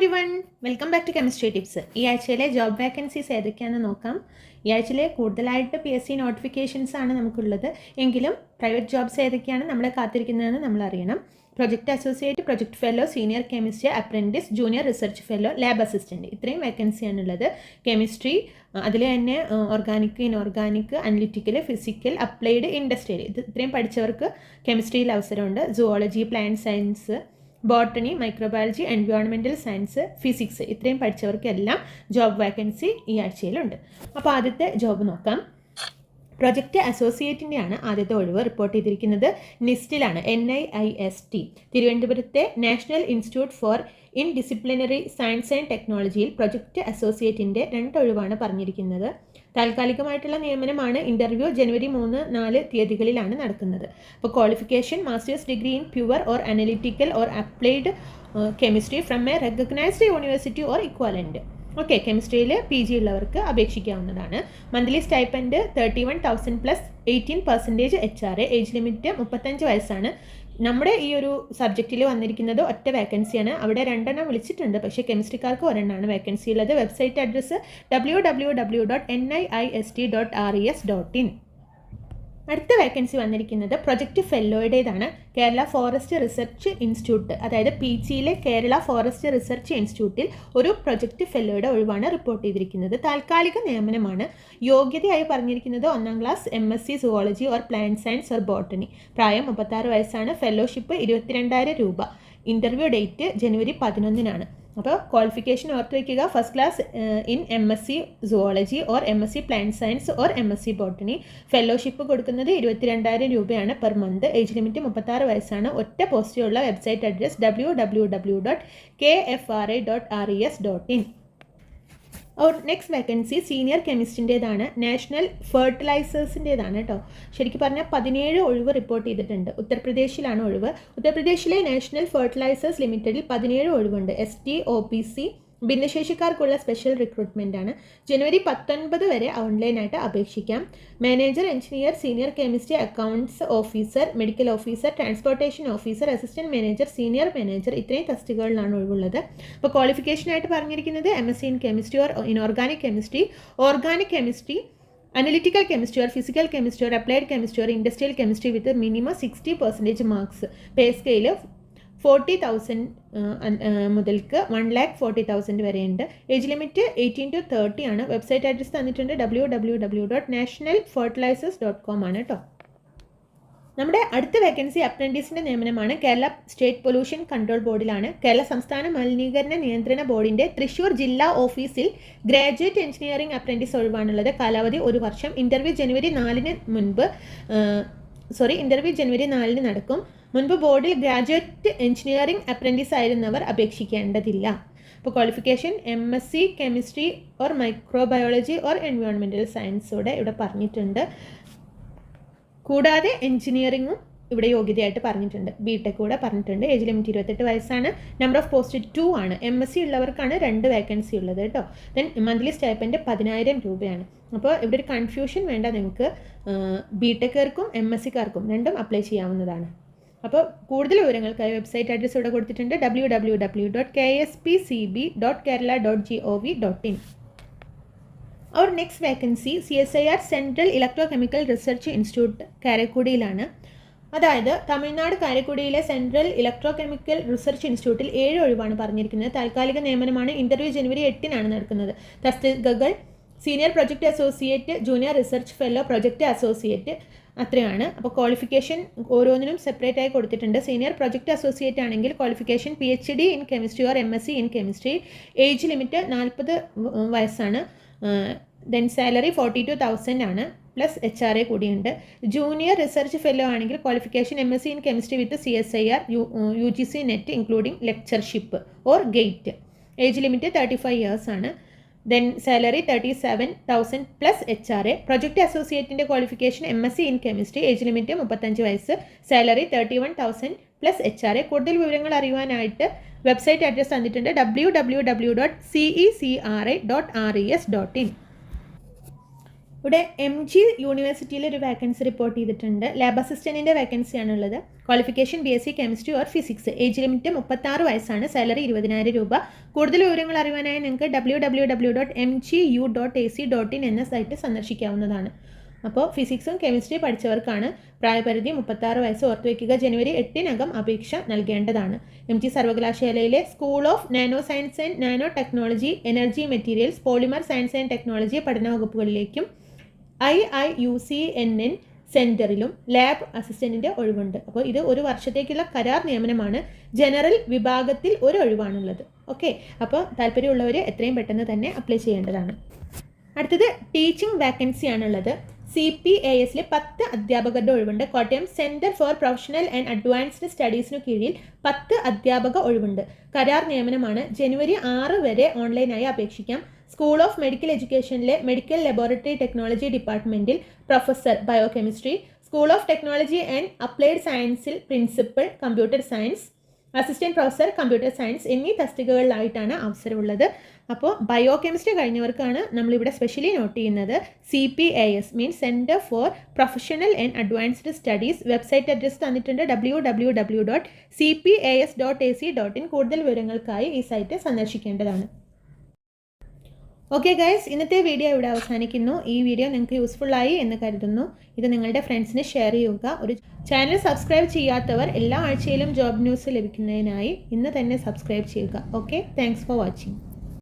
Everyone welcome back to chemistry tips ഈ ആഴ്ചയിലെ job vacancies ഏതൊക്കെയാണെന്ന് നോക്കാം. ഈ ആഴ്ചയിലെ കൂടുതലായിട്ട് പി എസ് സി നോട്ടിഫിക്കേഷൻസ് ആണ് നമുക്കുള്ളത്. എങ്കിലും പ്രൈവറ്റ് ജോബ്സ് ഏതൊക്കെയാണ് നമ്മളെ കാത്തിരിക്കുന്നതെന്ന് നമ്മൾ അറിയണം. Project associate project fellow senior chemistry apprentice junior research fellow lab assistant ഇത്രയും വേക്കൻസിയാണുള്ളത് കെമിസ്ട്രി അതിൽ തന്നെ organic inorganic analytical physical applied industrial ഇത് ഇത്രയും പഠിച്ചവർക്ക് കെമിസ്ട്രിയിൽ അവസരമുണ്ട്. Zoology plant science botany microbiology എൻവയോൺമെന്റൽ science physics ഇത്രയും പഠിച്ചവർക്കെല്ലാം ജോബ് വാക്കൻസി ഈ ആഴ്ചയിലുണ്ട്. അപ്പോൾ ആദ്യത്തെ ജോബ് നോക്കാം. പ്രൊജക്റ്റ് അസോസിയേറ്റിന്റെയാണ് ആദ്യത്തെ ഒഴിവ് റിപ്പോർട്ട് ചെയ്തിരിക്കുന്നത്. നിസ്റ്റിലാണ് N I I S T തിരുവനന്തപുരത്തെ national institute for interdisciplinary science and ടെക്നോളജിയിൽ പ്രൊജക്റ്റ് അസോസിയേറ്റിന്റെ രണ്ട് ഒഴിവാണ് പറഞ്ഞിരിക്കുന്നത്. താൽക്കാലികമായിട്ടുള്ള നിയമനമാണ് ഇന്റർവ്യൂ ജനുവരി മൂന്ന് നാല് തീയതികളിലാണ് നടക്കുന്നത്. അപ്പോൾ qualification masters degree in pure or analytical or applied chemistry from a recognised university or equivalent okay കെമിസ്ട്രിയിൽ P G ഉള്ളവർക്ക് അപേക്ഷിക്കാവുന്നതാണ്. Monthly stipend thirty one thousand plus eighteen percentage H R age limit മുപ്പത്തഞ്ച് വയസ്സാണ്. നമ്മുടെ ഈ ഒരു സബ്ജക്റ്റിൽ വന്നിരിക്കുന്നത് ഒറ്റ വേക്കൻസിയാണ് അവിടെ രണ്ടെണ്ണം വിളിച്ചിട്ടുണ്ട്. പക്ഷേ കെമിസ്ട്രിക്കാർക്ക് ഒരെണ്ണമാണ് വേക്കൻസി ഉള്ളത്. Website address W W W dot N I I S T dot R E S dot in അടുത്ത വേക്കൻസി വന്നിരിക്കുന്നത് പ്രൊജക്റ്റ് ഫെല്ലോയുടേതാണ് കേരള ഫോറസ്റ്റ് റിസർച്ച് ഇൻസ്റ്റിറ്റ്യൂട്ട് അതായത് പി ജിയിലെ കേരള ഫോറസ്റ്റ് റിസർച്ച് ഇൻസ്റ്റിറ്റ്യൂട്ടിൽ ഒരു പ്രൊജക്റ്റ് ഫെല്ലോയുടെ ഒഴിവാണ് റിപ്പോർട്ട് ചെയ്തിരിക്കുന്നത്. താൽക്കാലിക നിയമനമാണ്. യോഗ്യതയായി പറഞ്ഞിരിക്കുന്നത് ഒന്നാം class M S C zoology or plant science or botany പ്രായം മുപ്പത്താറ് വയസ്സാണ്. ഫെല്ലോഷിപ്പ് ഇരുപത്തിരണ്ടായിരം രൂപ. ഇന്റർവ്യൂ ഡേറ്റ് ജനുവരി പതിനൊന്നിനാണ്. അപ്പോൾ ക്വാളിഫിക്കേഷൻ ഓർത്ത് വയ്ക്കുക first class in M S C zoology or M S C plant science or M S C botany fellowship കൊടുക്കുന്നത് ഇരുപത്തിരണ്ടായിരം രൂപയാണ് പെർ മന്ത് ഏജ് ലിമിറ്റ് മുപ്പത്താറ് വയസ്സാണ്. ഒറ്റ പോസ്റ്റിലുള്ള website address W W W dot K F R I dot R E S dot in or next vacancy senior കെമിസ്റ്റിന്റേതാണ് national ഫെർട്ടിലൈസേഴ്സിന്റേതാണ് കേട്ടോ ശരിക്കും പറഞ്ഞാൽ പതിനേഴ് ഒഴിവ് റിപ്പോർട്ട് ചെയ്തിട്ടുണ്ട്. ഉത്തർപ്രദേശിലാണ് ഒഴിവ്. ഉത്തർപ്രദേശിലെ നാഷണൽ ഫെർട്ടിലൈസേഴ്സ് ലിമിറ്റഡിൽ പതിനേഴ് ഒഴിവുണ്ട്. S T O P C ഭിന്നശേഷിക്കാർക്കുള്ള special recruitment ആണ്. ജനുവരി പത്തൊൻപത് വരെ ഓൺലൈനായിട്ട് അപേക്ഷിക്കാം. Manager engineer senior chemistry accounts officer medical officer transportation officer assistant manager senior manager ഇത്രയും തസ്തികകളിലാണ് ഒഴിവുള്ളത്. അപ്പോൾ ക്വാളിഫിക്കേഷനായിട്ട് പറഞ്ഞിരിക്കുന്നത് M S C in chemistry or inorganic chemistry organic chemistry analytical chemistry or physical chemistry or applied chemistry or industrial chemistry with minimum sixty percentage marks pay scale forty thousand മുതൽക്ക് one lakh forty thousand വരെയുണ്ട്. Age limit eighteen to thirty ആണ്. Website address തന്നിട്ടുണ്ട് W W W dot national fertilisers dot com ആണ് കേട്ടോ നമ്മുടെ അടുത്ത vacancy അപ്രന്റീസിന്റെ നിയമനമാണ് കേരള സ്റ്റേറ്റ് പൊല്യൂഷൻ കൺട്രോൾ ബോർഡിലാണ് കേരള സംസ്ഥാന മലിനീകരണ നിയന്ത്രണ ബോർഡിന്റെ തൃശ്ശൂർ ജില്ലാ ഓഫീസിൽ ഗ്രാജുവേറ്റ് എഞ്ചിനീയറിംഗ് അപ്രന്റീസ് ഒഴിവാണുള്ളത്. കാലാവധി ഒരു വർഷം. ഇന്റർവ്യൂ ജനുവരി നാലിന് മുൻപ് സോറി ഇന്റർവ്യൂ ജനുവരി നാലിന് നടക്കും. മുൻപ് ബോർഡിൽ ഗ്രാജുവേറ്റ് എഞ്ചിനീയറിംഗ് അപ്രന്റീസ് ആയിരുന്നവർ അപേക്ഷിക്കേണ്ടതില്ല. ഇപ്പോൾ qualification M S C chemistry or microbiology or എൻവയോൺമെന്റൽ സയൻസോടെ ഇവിടെ പറഞ്ഞിട്ടുണ്ട്. കൂടാതെ എഞ്ചിനീയറിങ്ങും ഇവിടെ യോഗ്യതയായിട്ട് പറഞ്ഞിട്ടുണ്ട്. ബി ടെക് കൂടെ പറഞ്ഞിട്ടുണ്ട്. ഏജ് ലിമിറ്റ് ഇരുപത്തെട്ട് വയസ്സാണ്. നമ്പർ ഓഫ് പോസ്റ്റ് ടു ആണ്. എം എസ് സി ഉള്ളവർക്കാണ് രണ്ട് വേക്കൻസി ഉള്ളത് കേട്ടോ. ദെൻ മന്ത്ലി സ്റ്റേപ്പന്റ് പതിനായിരം രൂപയാണ്. അപ്പോൾ ഇവിടെ ഒരു കൺഫ്യൂഷൻ വേണ്ട നിങ്ങൾക്ക്. ബി ടെക്കാർക്കും എം എസ് സിക്കാർക്കും രണ്ടും അപ്ലൈ ചെയ്യാവുന്നതാണ്. അപ്പോൾ കൂടുതൽ വിവരങ്ങൾക്കായി വെബ്സൈറ്റ് അഡ്രസ്സ് ഇവിടെ കൊടുത്തിട്ടുണ്ട് W W W dot K S P C B dot Kerala dot G O V dot in our next vacancy C S I R central electro chemical research institute കാരക്കുടിയിലാണ്. അതായത് തമിഴ്നാട് കാരക്കുടിയിലെ central electro chemical research ഇൻസ്റ്റിറ്റ്യൂട്ടിൽ ഏഴ് ഒഴിവാണ് പറഞ്ഞിരിക്കുന്നത്. താൽക്കാലിക നിയമനമാണ്. Interview ജനുവരി എട്ടിനാണ് നടക്കുന്നത്. തസ്തികകൾ senior project associate junior research fellow project associate അത്രയാണ്. അപ്പോൾ ക്വാളിഫിക്കേഷൻ ഓരോന്നിനും സെപ്പറേറ്റ് ആയി കൊടുത്തിട്ടുണ്ട്. സീനിയർ പ്രൊജക്ട് അസോസിയേറ്റ് ആണെങ്കിൽ qualification P H D in chemistry or M S C in chemistry age limit നാൽപ്പത് വയസ്സാണ്. Then salary forty two thousand ആണ്. Plus H R A കൂടിയുണ്ട്. ജൂനിയർ റിസർച്ച് ഫെല്ലോ ആണെങ്കിൽ qualification M S C in chemistry with C S I R U G C net including lectureship or gate age limit thirty five years ആണ്. Then salary thirty seven thousand plus H R A project അസോസിയേറ്റിന്റെ qualification M S C in chemistry age limit മുപ്പത്തഞ്ച് വയസ്സ്. Salary thirty one thousand plus H R A കൂടുതൽ വിവരങ്ങൾ അറിയുവാനായിട്ട് website address തന്നിട്ടുണ്ട് W W W dot C E C R I dot R E S dot in ഇവിടെ M G യൂണിവേഴ്സിറ്റിയിൽ ഒരു vacancy report ചെയ്തിട്ടുണ്ട്. ലാബ് അസിസ്റ്റന്റിന്റെ വേക്കൻസി ഉള്ളത് qualification B S C chemistry or physics age limit മുപ്പത്താറ് വയസ്സാണ്. Salary ഇരുപതിനായിരം രൂപ. കൂടുതൽ വിവരങ്ങൾ അറിയാനായി നിങ്ങൾക്ക് W W W dot M G U dot A C dot in എന്ന സൈറ്റ് സന്ദർശിക്കാവുന്നതാണ്. അപ്പോൾ ഫിസിക്സും കെമിസ്ട്രി പഠിച്ചവർക്കാണ് പ്രായപരിധി മുപ്പത്താറ് വയസ്സ് ഓർത്തു വയ്ക്കുക ജനുവരി എട്ടിനകം അപേക്ഷ നൽകേണ്ടതാണ്. എം ജി സർവകലാശാലയിലെ school of nano science and nano technology energy materials polymer science and technology പഠന വകുപ്പുകളിലേക്കും I I U C N N സെന്ററിലും lab അസിസ്റ്റന്റിന്റെ ഒഴിവുണ്ട്. അപ്പോൾ ഇത് ഒരു വർഷത്തേക്കുള്ള കരാർ നിയമനമാണ്. ജനറൽ വിഭാഗത്തിൽ ഒരു ഒഴിവാണുള്ളത്. ഓക്കെ? അപ്പോൾ താല്പര്യമുള്ളവർ എത്രയും പെട്ടെന്ന് തന്നെ അപ്ലൈ ചെയ്യേണ്ടതാണ്. അടുത്തത് ടീച്ചിങ് വാക്കൻസി ആണുള്ളത്. സി പി എ എസിലെ പത്ത് അധ്യാപകരുടെ ഒഴിവുണ്ട്. Kottayam centre for professional and advanced സ്റ്റഡീസിനു കീഴിൽ പത്ത് അധ്യാപക ഒഴിവുണ്ട്. കരാർ നിയമനമാണ് ജനുവരി ആറ് വരെ ഓൺലൈനായി അപേക്ഷിക്കാം. സ്കൂൾ ഓഫ് മെഡിക്കൽ എഡ്യൂക്കേഷനിലെ മെഡിക്കൽ ലബോറട്ടറി ടെക്നോളജി ഡിപ്പാർട്ട്മെന്റിൽ professor biochemistry school of technology and applied സയൻസിൽ principal computer science assistant professor computer science എന്നീ തസ്തികകളിലായിട്ടാണ് അവസരമുള്ളത്. അപ്പോൾ ബയോ കെമിസ്ട്രി കഴിഞ്ഞവർക്കാണ് നമ്മളിവിടെ സ്പെഷ്യലി നോട്ട് ചെയ്യുന്നത്. C P A S means centre for professional and advanced studies website address തന്നിട്ടുണ്ട് W W W dot C P A S dot A C dot in കൂടുതൽ വിവരങ്ങൾക്കായി ഈ സൈറ്റ് സന്ദർശിക്കേണ്ടതാണ്. ഓക്കെ ഗൈസ് ഇന്നത്തെ video ഇവിടെ അവസാനിക്കുന്നു. ഈ video നിങ്ങൾക്ക് useful ആയി എന്ന് കരുതുന്നു. ഇത് നിങ്ങളുടെ ഫ്രണ്ട്സിന് ഷെയർ ചെയ്യുക. ഒരു ചാനൽ സബ്സ്ക്രൈബ് ചെയ്യാത്തവർ എല്ലാ ആഴ്ചയിലും ജോബ് ന്യൂസ് ലഭിക്കുന്നതിനായി ഇന്ന് തന്നെ സബ്സ്ക്രൈബ് ചെയ്യുക. Okay thanks for watching